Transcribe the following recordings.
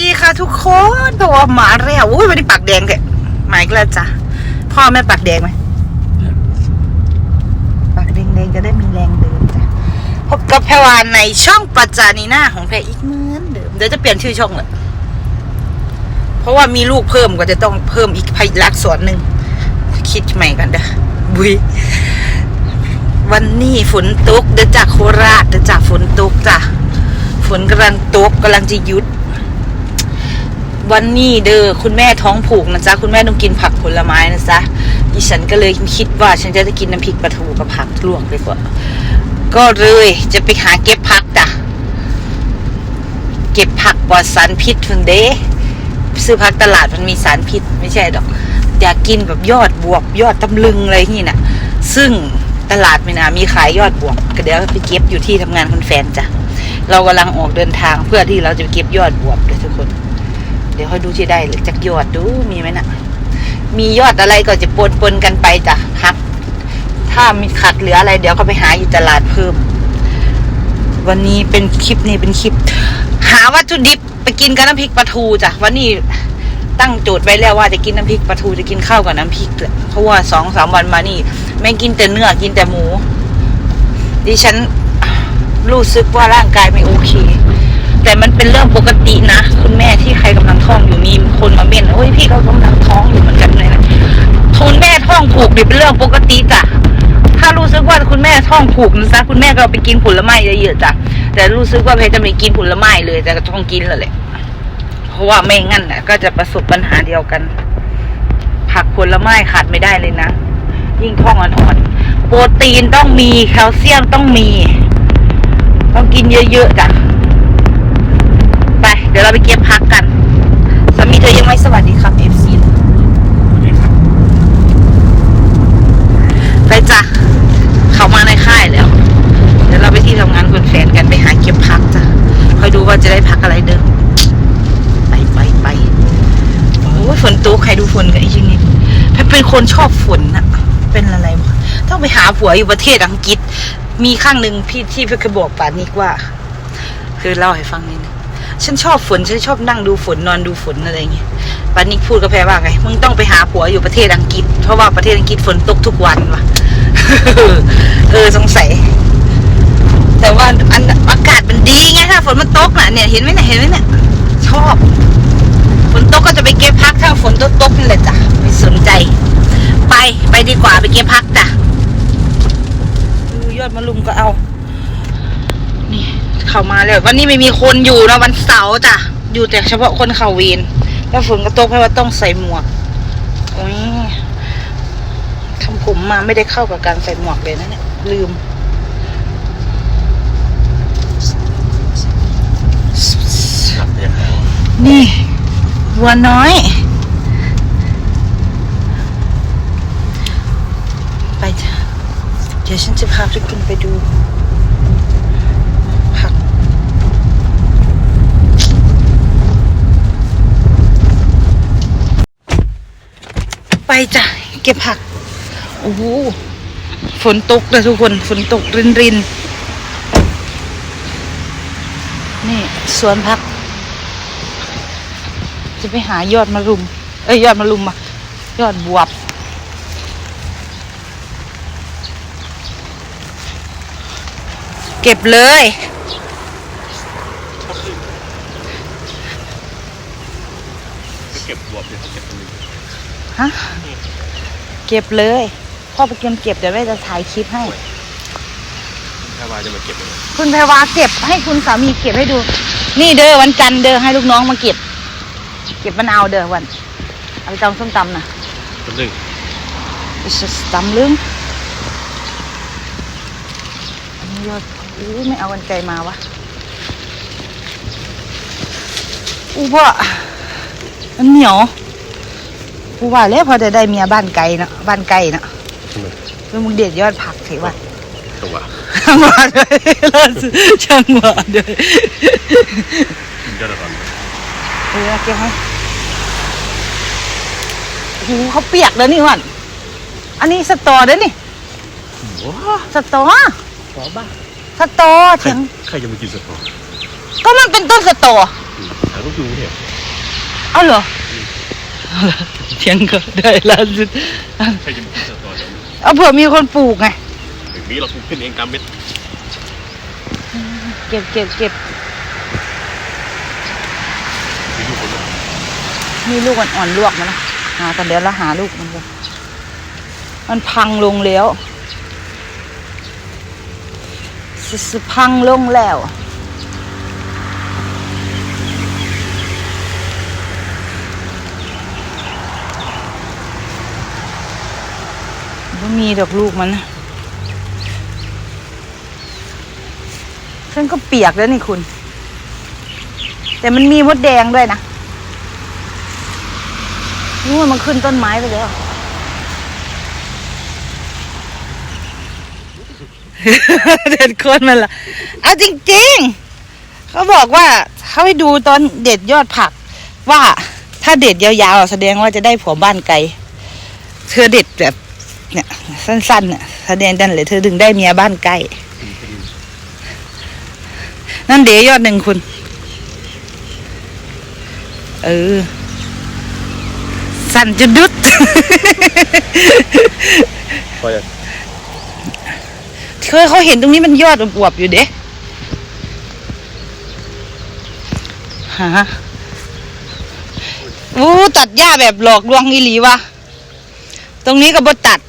ดีค่ะทุกคนเพราะว่าหมาแล้วอุ้ยวันนี้ปากแดงแกหมายก็แล้วจ้ะพ่อแม่ปากแดงไหมปากแดงๆจะได้มีแรงเดินจ้ะพบกับแพรวานในช่องปัจจานีหน้าของแพรอีกเหมือนเดิมเดี๋ยวจะเปลี่ยนชื่อช่องเลยเพราะว่ามีลูกเพิ่มก็จะต้องเพิ่มอีกพลักษณ์หนึ่งคิดใหม่กันเด้อบุยวันนี้ฝนตกเดี๋ยวจากโคราชเดี๋ยวจากฝนตกจ้ะฝนกำลังตกกำลังจะหยุด วันนี้เด้อคุณแม่ท้องผูกนะจ๊ะคุณแม่ต้องกินผักผลไม้นะจ๊ะดิฉันก็เลยคิดว่าฉันจะกินน้ำพริกปลาทูกับผักลวกดีกว่าก็เลยจะไปหาเก็บผักจ้ะเก็บผักปลอดสารพิษถึงเด้ซื้อผักตลาดมันมีสารพิษ ไม่ใช่ดอก อยากกินแบบยอดบวบยอดตำลึงอะไรนี่น่ะ ซึ่งตลาดไม่นามีขายยอดบวบก็เดี๋ยวไปเก็บอยู่ที่ทำงานคุณแฟนจ้ะเรากำลังออกเดินทางเพื่อที่เราจะไปเก็บยอดบวบเลยทุกคน ดี๋ยวค่อยดูที่ได้จากยอดดูมีไหมนะมียอดอะไรก็จะปนปนกันไปจ้ะครับถ้ามีขัดเหลืออะไร เดี๋ยวเขาไปหาอยู่ตลาดเพิ่ม วันนี้เป็นคลิปนี้เป็นคลิป หาวัตถุดิบไปกินกับน้ำพริกปลาทูจ้ะวันนี้ตั้งโจทย์ไว้แล้วว่าจะกินน้ำพริกปลาทูจะกินข้าวกับน้ำพริกแหละเพราะว่าสองสามวันมานี่แม่กินแต่เนื้อกินแต่หมู ดิฉันรู้สึกว่าร่างกายไม่โอเค แต่มันเป็นเรื่องปกตินะ คุณแม่ที่ใครกำลังท้องอยู่มีคนมาเม่นโอ้ยพี่ก็กำลังท้องอยู่เหมือนกันเลยนะคุณแม่ท้องผูกเป็นเรื่องปกติจ้ะถ้ารู้สึกว่าคุณแม่ท้องผูกนะจ๊ะคุณแม่ก็เอาไปกินผลไม้เยอะๆจ้ะแต่รู้สึกว่าเพจะไม่กินผลไม้เลยแต่ก็ต้องกินแล้วแหละเพราะว่าไม่งั้นนะก็จะประสบปัญหาเดียวกัน ผักผลไม้ขาดไม่ได้เลยนะยิ่งท้องอ่อนๆโปรตีนต้องมีแคลเซียมต้องมี ต้องกินเยอะๆจ้ะ เดี๋ยวเราไปเก็บพักกันสามีเธอยังไม่สวัสดีครับเอฟซีไปจ้ะเขามาในค่ายแล้ว เดี๋ยวเราไปที่ทำงานคุณแฟนกันไปหาเก็บพักจ้ะคอยดูว่าจะได้พักอะไรเดิมไปไปไปโอ้ยฝนตกใครดูฝนกันอีกทีนี้แพทเป็นคนชอบฝนอะเป็นอะไรต้องไปหาผัวอยู่ประเทศอังกฤษ มีข้างหนึ่งพี่ที่พี่เคยบอกป่านิกว่า คือเล่าให้ฟังนิดนึง ฉันชอบฝนฉันชอบนั่งดูฝนนอนดูฝนอะไรอย่างเงี้ยปานิกพูดกับแพรว่าไงมึงต้องไปหาผัวอยู่ประเทศอังกฤษ เพราะว่าประเทศอังกฤษฝนตกทุกวันว่ะเออสงสัย แต่ว่าอันอากาศมันดีไงถ้าฝนมันตกน่ะเนี่ยเห็นไหมเนี่ยเห็นไหมเนี่ยชอบฝนตกก็จะไปเก็บพักถ้าฝนตกตกนี่แหละจ้ะไม่สนใจ ไปไปดีกว่าไปเก็บพักจ้ะดูยอดมะลุมก็เอา เข้ามาแล้ววันนี้ไม่มีคนอยู่นะวันเสาร์จ้ะอยู่แต่เฉพาะคนเข่าเวีนแล้วฝนก็ตกเพราะว่าต้องใส่หมวกโอ้ยทำผมมาไม่ได้เข้ากับการใส่หมวกเลยนะเนี่ยลืมนี่วัวน้อย ไปจ้ะเดี๋ยวฉันจะพาทุกคนไปดู ไปจ้ะ เก็บผัก โอ้โหฝนตกเลยทุกคน ฝนตกรินรินนี่สวนผัก จะไปหายอดมะรุม เอ้ยยอดมะรุมอะยอดบวบ เก็บเลยเก็บบวบเลย ฮะ เก็บเลย พ่อไปเก็บเก็บเดี๋ยวแม่จะถ่ายคลิปให้ ถ้าวาจะมาเก็บเลยคุณแพรวาเก็บให้คุณสามีเก็บให้ดู นี่เด้อวันจันทร์เด้อให้ลูกน้องมาเก็บ เก็บมะนาวเด้อวัน เอาไปตำส้มตำนะต้นหนึ่งอิสตำลึงอันนี้ยอดอู้ไม่เอากันไกลมาวะอู้พ่อมันเหนียว กูว่าแล้วพอจะได้เมียบ้านไกลเนาะบ้านไกลเนาะทำไมแล้วมึงเด็ดยอดผักเถอะวะตัวช่างหวะด้วยล่าสุดช่างหวะด้วยยอดละก่อนเออเก็บให้โอ้โหเขาเปียกแล้วนี่วันอันนี้สตอเด้อนี่ว้าสตอขอบ้าสตอใครเถียงใครจะมากินสตอก็มันเป็นต้นสตอหาลูกดูเนี่ยเอาเหรอ เอาเหรอเทียงก็ได้ล่าสุดใครจะมากินสตอเดี๋ยวเอาเผื่อมีคนปลูกไงถึงนี้เราปลูกขึ้นเองตามเม็ดเก็บเก็บเก็บมีลูกคนละมีลูกอ่อนๆลวกมาแล้วหากันเดี๋ยวเราหาลูกมันกันมันพังลงแล้วสสพังลงแล้ว มีดอกลูกมันฉันก็เปียกแล้วนี่คุณ แต่มันมีมดแดงด้วยนะนู่นมันขึ้นต้นไม้ไปแล้วเด็ดโคนมันละเอาจริงๆ เขาบอกว่าเขาให้ดูตอนเด็ดยอดผัก ว่าถ้าเด็ดยาวๆ แสดงว่าจะได้ผัวบ้านไกล เธอเด็ดแบบ สั้นๆเนี่ยแสดงดันเลยเธอถึงได้เมียบ้านใกล้ นั่นเดยยอดหนึ่งคุณ เออ สั่นจะดุดพอจะเคยเขาเห็นตรงนี้มันยอดอวบๆอยู่เด้ฮะอู้ตัดหญ้าแบบหลอกลวงอีหลีวะ ตรงนี้ก็บ่ตัด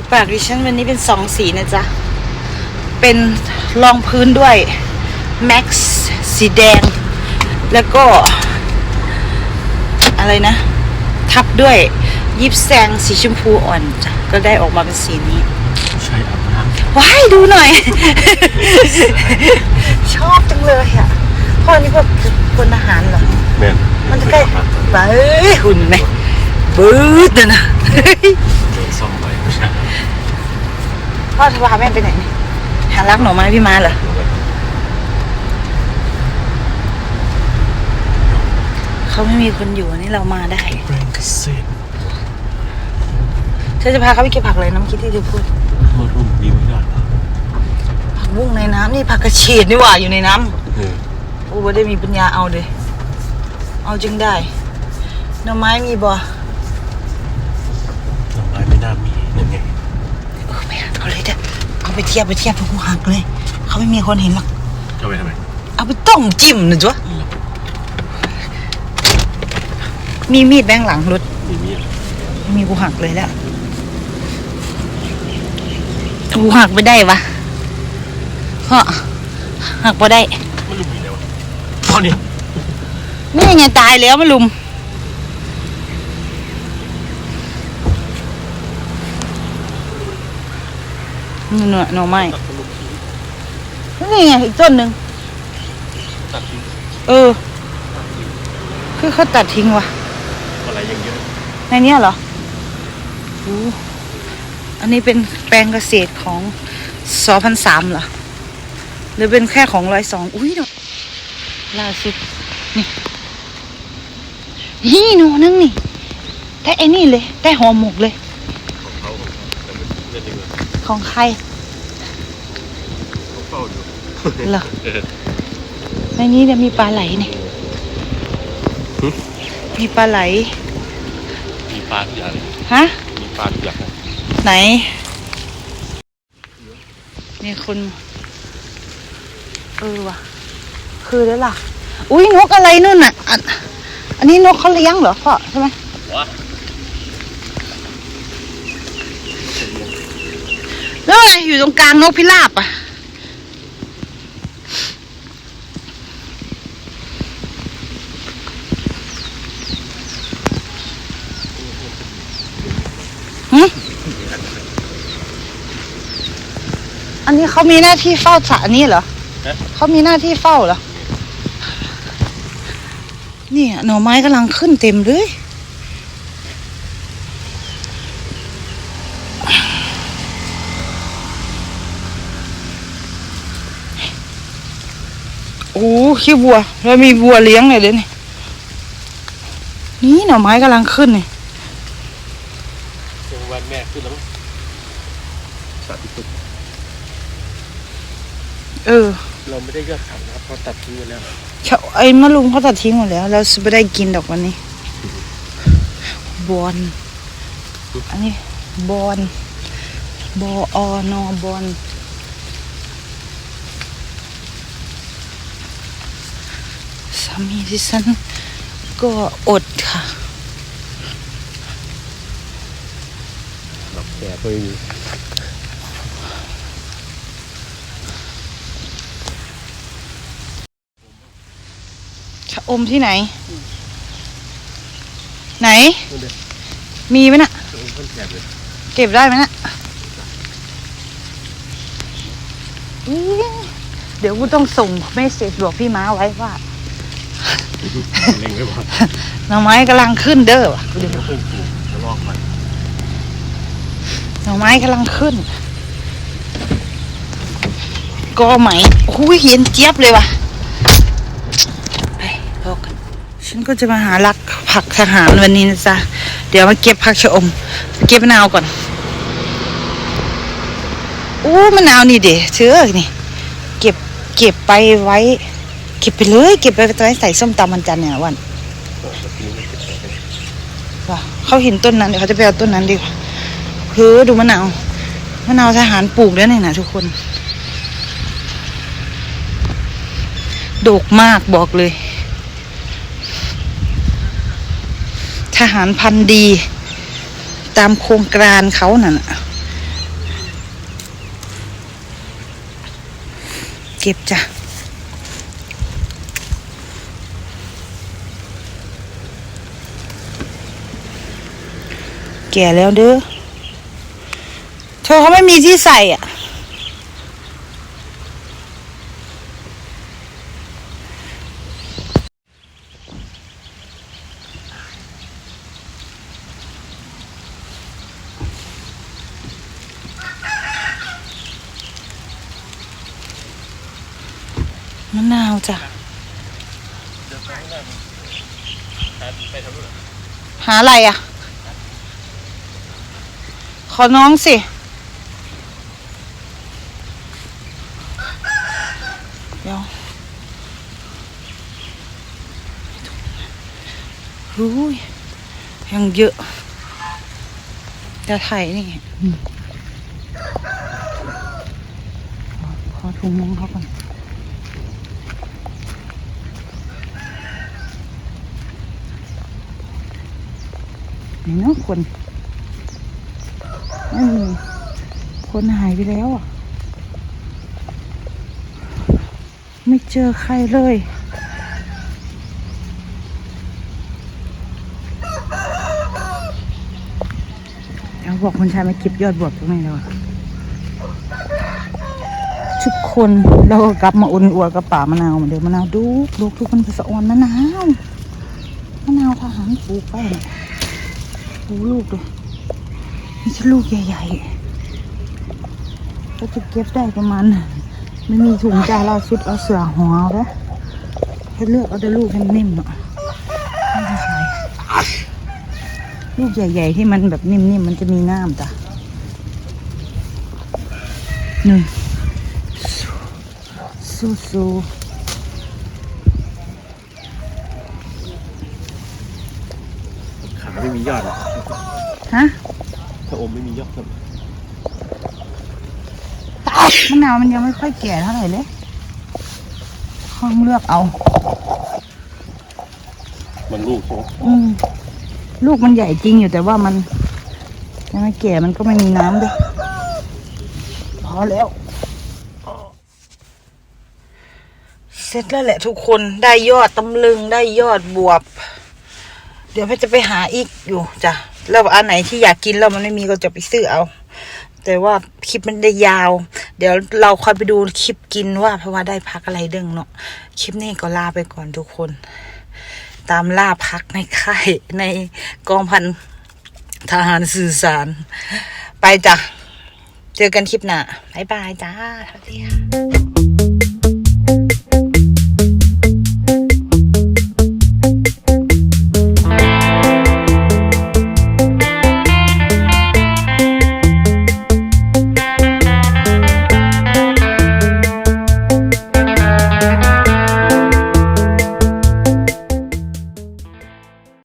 สีปากดิฉันวันนี้เป็นสองสีนะจ๊ะ เป็นรองพื้นด้วย Max สีแดง แล้วก็ อะไรนะ ทับด้วยยิบแซงสีชมพูอ่อนจ้ะก็ได้ออกมาเป็นสีนี้ใช้อาบน้ว้ายดูหน่อย ชอบจังเลยอะพ่อนี่ก็คนอาหารเหรอำแม่นมันจะใกล้ไปหุ่นไหมปื๊ดเลยนะ เดินซ่อมไปไม่ใช่ พ่อจะพาแม่ไปไหนเนี่ยหารักหน่อไม้พี่มาเหรอเขาไม่มีคนอยู่อันนี่เรามาได้แปลงเกษตรเธอจะพาเขาไปเก็บผักเลยน้ำคิดที่เธอพูดมารุ่มดีไม่ได้หรอผักบุ้งในน้ำนี่ผักกระเฉดนี่หว่าอยู่ในน้เออำโอ้ไม่ได้มีปัญญาเอาเลยเอาจึงได้หน่อไม้มีบ่ ไปเทียบไปเทียบทุกหักเลย เขาไม่มีคนเห็นหรอกจะไปทำไมเอาไปต้มจิ้มนะจ๊ะมีมีดแบงหลังรถมีมีดไม่มีกูหักเลยแล้วกูหักไม่ได้วะเพราะหักไม่ได้มันลุมอยู่ไหนวะอ๋อนี่นี่ไงตายแล้วมาลุม หน่อหน่อไม้ตัดต้นลุมทิ้งนี่ไงอีกต้นหนึ่งตัดทิ้งเออคือเขาตัดทิ้งว่ะ อะไรยังเยอะในเนี้ยเหรออู้อันนี้เป็นแปลงเกษตรของสอพันสามเหรอ หรือเป็นแค่ของร้อยสอง อุ้ยเนอะล่าสุด นี่ นี่หนูนึงนี่ แต่ไอ้นี่เลย แต่หอหมกเลย ของเขาแต่มันเล่นดีกว่า ของใครเขาเฝ้าอยู่เหรอเออในนี้เนี่ยมีปลาไหลนี่หึมีปลาไหล มีปลาทุกอย่างเลยฮะ มีปลาทุกอย่างเลยไหนมีคนเออว่ะ คือแล้วล่ะ อุ้ยนกอะไรนู่นน่ะ อันอันนี้นกเขาเลี้ยงเหรอพ่อใช่ไหม ว้า แล้วอะไรอยู่ตรงกลางนกพิราบอะหึอันนี้เขามีหน้าที่เฝ้าสระนี้เหรอเขามีหน้าที่เฝ้าเหรอนี่อะหน่อไม้กำลังขึ้นเต็มเลย อ้ขี้บัว แล้วมีบัวเลี้ยงเลยเดี๋ยวนี้นี่หน่อไม้กำลังขึ้นนี่เป็นวันแม่ขึ้นแล้วมั้งสาธิตเออ เราไม่ได้ยอดขำนะครับเพราะตัดทิ้งไปแล้วเขาไอ้มะลุงเขาตัดทิ้งหมดแล้ว เราจะไม่ได้กินดอกวันนี้ บอนอันนี้บอนบออนอบอน สา มีดิฉันก็อดค่ะดอกแก่ก็ไม่มีชะอมที่ไหน ไหนนู่นเด็กมีไหมน่ะต้นแก่เลยเก็บได้ไหมน่ะอี๋เดี๋ยวกูต้องส่งเมสเซจบอกพี่ม้าไว้ว่า เล็งไว้บ่หน่อไม้กำลังขึ้นเด้อว่ะดูเพิ่งปลูกแล้วลอกมันหน่อไม้กำลังขึ้นกอไหมโอ้ยเย็นเจี๊ยบเลยว่ะไปพอกัน ฉันก็จะมาหารักผักทหารวันนี้นะจ๊ะ เดี๋ยวมาเก็บผักชะอม เก็บมะนาวก่อนอู้มะนาวนี่เดี๋ยวเชื่อนี่ เก็บเก็บไปไว้เก็บไปเลยเก็บไปไว้ใส่ส้มตำมันจันทร์เนี่ยวันว่ะเขาเห็นต้นนั้นเดี๋ยวเขาจะไปเอาต้นนั้นดีกว่าเฮ้อดูมะนาวมะนาวทหารปลูกแล้วเนี่ยนะทุกคนดกมากบอกเลย ทหารพันธุ์ดี ตามโครงการเขาน่ะนะเก็บจ้ะ แก่แล้วเด้อเธอเขาไม่มีที่ใส่อะ มะนาวจ้ะหาอะไรอะ อน้องสิ เดี๋ยวหูยยังเยอะ จะถ่ายนี่ขอถุงมือเขาก่อนนี่นะคน ไม่มีคนหายไปแล้วอะ ไม่เจอใครเลยเอาบอกคนชายมาเก็บยอดบวกตรงนี้แล้วอะทุกคนเราก็กลับมาอุ่นอัวกับป่ามะนาวเหมือนเดิมมะนาวดูลูทุกคนไปสะออนมะนาวมะนาวทหารปลูกไปเนี่ยดูลูกเลย จะลูกใหญ่ๆ ก็จะเก็บได้ประมาณไม่มีถุงจ้าล่าสุดเอาเสือหัวเอาแล้วให้เลือกเอาแต่ลูกนิ่มๆอะไม่ใช่ลูกใหญ่ ๆ ที่มันแบบนิ่มๆมันจะมีน้ำจ้ะหนึ่งสู้สู้ขาไม่มียอดอะๆฮะ ถ้าอมไม่มียอดครับมะนาวมันยังไม่ค่อยแก่เท่าไหร่เลยข้องเลือกเอา มันลูกใช่ไหมอืมลูกมันใหญ่จริงอยู่แต่ว่ามันยังไม่แก่มันก็ไม่มีน้ำด้วยพอแล้ว เสร็จแล้วแหละทุกคนได้ยอดตำลึงได้ยอดบวบ เดี๋ยวแพทย์จะไปหาอีกอยู่จ้ะ แล้วอันไหนที่อยากกินแล้วมันไม่มีก็จะไปซื้อเอา แต่ว่าคลิปมันได้ยาว เดี๋ยวเราคอยไปดูคลิปกินว่าเพราะว่าได้พักอะไรเด้งเนาะคลิปนี้ก็ลาไปก่อนทุกคน ตามล่าพักในค่ายในกองพันทหารสื่อสาร ไปจ้ะ เจอกันคลิปหน้าบ๊ายบายจ้าสวัสดีค่ะ